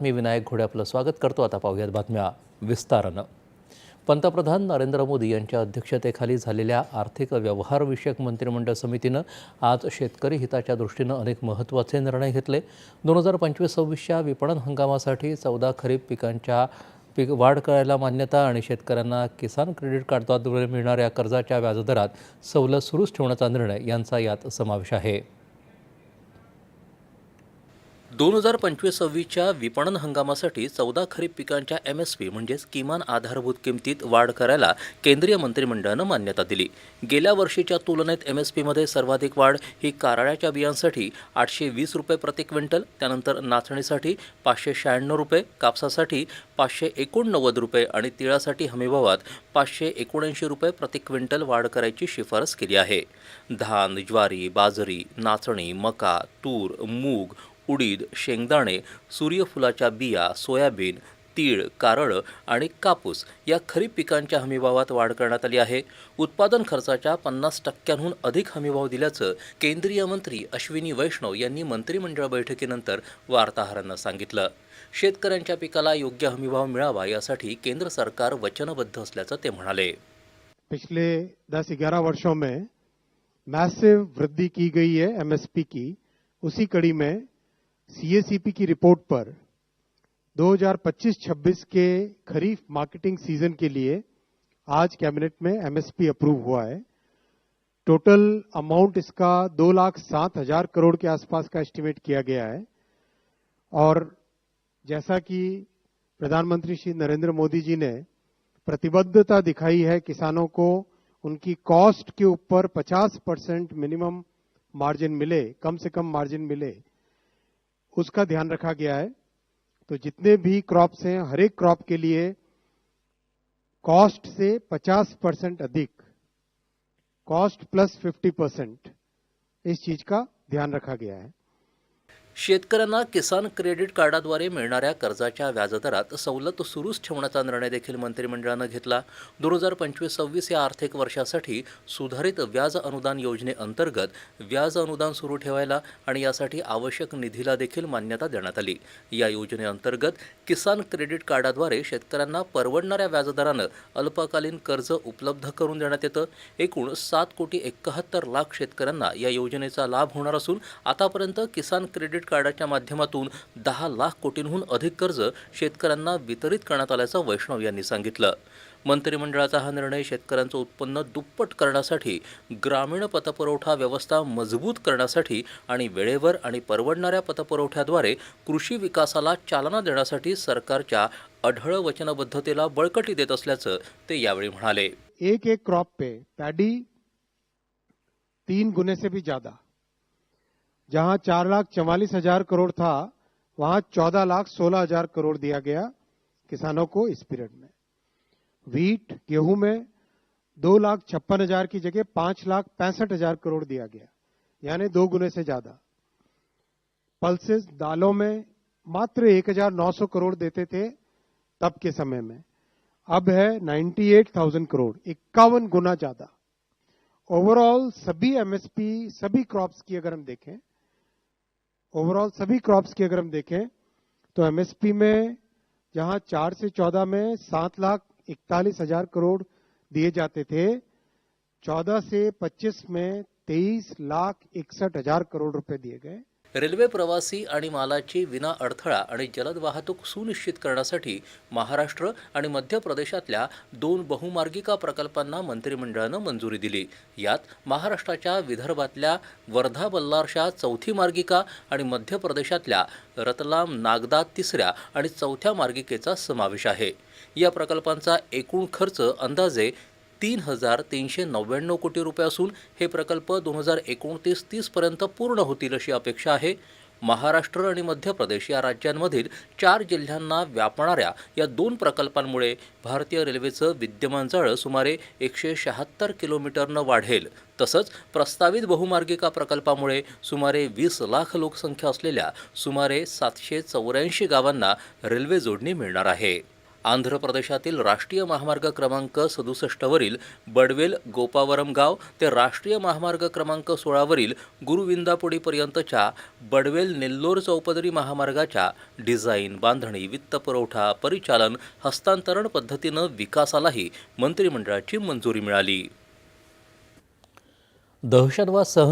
मी विनायक घोडे आपलं स्वागत करतो. आता पाहूयात बातम्या विस्तारानं. पंतप्रधान नरेंद्र मोदी यांच्या अध्यक्षतेखाली झालेल्या आर्थिक व्यवहारविषयक मंत्रिमंडळ समितीनं आज शेतकरी हिताच्या दृष्टीनं अनेक महत्त्वाचे निर्णय घेतले. दोन हजार पंचवीस सव्वीसच्या विपणन हंगामासाठी चौदा खरीप पिकांच्या पीक वाढ करायला मान्यता आणि शेतकऱ्यांना किसान क्रेडिट कार्डद्वारे मिळणाऱ्या कर्जाच्या व्याजदरात सवलत सुरूच ठेवण्याचा निर्णय यांचा यात समावेश आहे. दोन हजार पंचवीस सव्वीसच्या विपणन हंगामासाठी चौदा खरीप पिकांच्या एम एस पी म्हणजेच किमान आधारभूत किमतीत वाढ करायला केंद्रीय मंत्रिमंडळानं मान्यता दिली. गेल्या वर्षीच्या तुलनेत एम एस पीमध्ये सर्वाधिक वाढ ही कारळ्याच्या बियांसाठी आठशे वीस रुपये प्रति क्विंटल त्यानंतर नाचणीसाठी पाचशे शहाण्णव रुपये कापसासाठी पाचशे एकोणनव्वद रुपये आणि तिळासाठी हमीभावात पाचशे एकोणऐंशी रुपये प्रति क्विंटल वाढ करायची शिफारस केली आहे. धान ज्वारी बाजरी नाचणी मका तूर मूग उडीद शेंगदाणे सूर्यफुलाच्या बिया सोयाबीन तीळ कारळं आणि कापूस या खरीप पिकांच्या हमीभावात वाढ करण्यात आली आहे. उत्पादन खर्चाच्या पन्नास टक्क्यांहून अधिक हमीभाव दिल्याचं केंद्रीय मंत्री अश्विनी वैष्णव यांनी मंत्रिमंडळ बैठकीनंतर वार्ताहरांना सांगितलं. शेतकऱ्यांच्या पिकाला योग्य हमीभाव मिळावा यासाठी केंद्र सरकार वचनबद्ध असल्याचं ते म्हणाले. पिछले 10-11 वर्षों में मैसिव वृद्धि की गई है एमएसपी की. उसी कड़ी में सीएसीपी की रिपोर्ट पर 2025-26 के खरीफ मार्केटिंग सीज़न के लिए आज कैबिनेट में एमएसपी अप्रूव हुआ है। टोटल अमाउंट इसका दो लाख सात हज़ार करोड़ के आसपास का एस्टिमेट किया गया है। और जैसा कि प्रधानमंत्री श्री नरेंद्र मोदी जी ने प्रतिबद्धता दिखाई है किसानों को, उनकी कॉस्ट के ऊपर 50 परसेंट मिनिमम मार्जिन मिले, कम से कम मार्जिन मिले उसका ध्यान रखा गया है। तो जितने भी क्रॉप्स हैं, हर एक क्रॉप के लिए कॉस्ट से 50 परसेंट अधिक कॉस्ट प्लस 50 परसेंट इस चीज़ का ध्यान रखा गया है। शेतकऱ्यांना किसान क्रेडिट कार्डाद्वारे मिळणाऱ्या कर्जाच्या व्याजदरात सवलत सुरूच ठेवण्याचा निर्णय देखील मंत्रिमंडळानं घेतला. दोन हजार पंचवीस सव्वीस या आर्थिक वर्षासाठी सुधारित व्याज अनुदान योजनेअंतर्गत व्याज अनुदान सुरू ठेवायला आणि यासाठी आवश्यक निधीला देखील मान्यता देण्यात आली. या योजनेअंतर्गत किसान क्रेडिट कार्डाद्वारे शेतकऱ्यांना परवडणाऱ्या व्याजदरानं अल्पकालीन कर्ज उपलब्ध करून देण्यात येतं. एकूण सात कोटी एकाहत्तर लाख शेतकऱ्यांना या योजनेचा लाभ होणार असून आतापर्यंत किसान क्रेडिट कार्डाच्या माध्यमातून दहा लाख कोटींहून अधिक कर्ज शेतकऱ्यांना वितरित करण्यात आल्याचं वैष्णव यांनी सांगितलं. मंत्रिमंडळाचा हा निर्णय शेतकऱ्यांचं उत्पन्न दुप्पट करण्यासाठी ग्रामीण पतपुरवठा व्यवस्था मजबूत करण्यासाठी आणि वेळेवर आणि परवडणाऱ्या पतपुरवठ्याद्वारे कृषी विकासाला चालना देण्यासाठी सरकारच्या अढळ वचनबद्धतेला बळकटी देत असल्याचं ते यावेळी म्हणाले. एक एक क्रॉप पे पॅडी तीन गुने से भी ज्यादा. जहाँ चार लाख चवालीस हज़ार करोड़ था वहाँ चौदह लाख सोलह हज़ार करोड़ दिया गया किसानों को इस पीरियड में। वीट गेहूँ में दो लाख छप्पन हज़ार की जगह पाँच लाख पैंसठ हज़ार करोड़ दिया गया यानी दो गुने से ज़्यादा। पल्सेस दालों में मात्र एक हज़ार नौ सौ करोड़ देते थे तब के समय में। अब है 98,000 करोड़ इक्यावन गुना ज़्यादा। ओवरऑल सभी एमएसपी सभी क्रॉप्स की अगर हम देखें ओवरऑल सभी क्रॉप्स की अगर हम देखें तो एमएसपी में, जहाँ चार से चौदह में सात लाख इकतालीस हज़ार करोड़ दिए जाते थे, चौदह से पच्चीस में तेईस लाख इकसठ हज़ार करोड़ रुपए दिए गए। रेल्वे प्रवासी आणि मालाची विना अडथळा आणि जलद वाहतूक सुनिश्चित करण्यासाठी महाराष्ट्र आणि मध्य प्रदेशातल्या दोन बहुमार्गिका प्रकल्पांना मंत्रिमंडळानं मंजुरी दिली. यात महाराष्ट्राच्या विदर्भातल्या वर्धा बल्लारशा चौथी मार्गिका आणि मध्य प्रदेशातल्या रतलाम नागदा तिसऱ्या आणि चौथ्या मार्गिकेचा समावेश आहे. या प्रकल्पांचा एकूण खर्च अंदाजे तीन हजार तीनशे नव्याण्णव कोटी रुपये असून हे प्रकल्प दोन हजार एकोणतीस तीसपर्यंत पूर्ण होतील अशी अपेक्षा आहे. महाराष्ट्र आणि मध्य प्रदेश या राज्यांमधील चार जिल्ह्यांना व्यापणाऱ्या या दोन प्रकल्पांमुळे भारतीय रेल्वेचं विद्यमान जाळं सुमारे एकशे शहात्तर किलोमीटरनं वाढेल. तसंच प्रस्तावित बहुमार्गिका प्रकल्पामुळे सुमारे वीस लाख लोकसंख्या असलेल्या सुमारे सातशे चौऱ्याऐंशी गावांना रेल्वे जोडणी मिळणार आहे. आंध्र प्रदेशातील राष्ट्रीय महामार्ग क्रमांक सदुसष्टवरील बडवेल गोपावरम गाव ते राष्ट्रीय महामार्ग क्रमांक सोळावरील गुरुविंदापुडीपर्यंतच्या बडवेल नेल्लोर चौपदरी महामार्गाच्या डिझाईन बांधणी वित्तपुरवठा परिचालन हस्तांतरण पद्धतीनं विकासालाही मंत्रिमंडळाची मंजुरी मिळाली. दहशतवाद सहन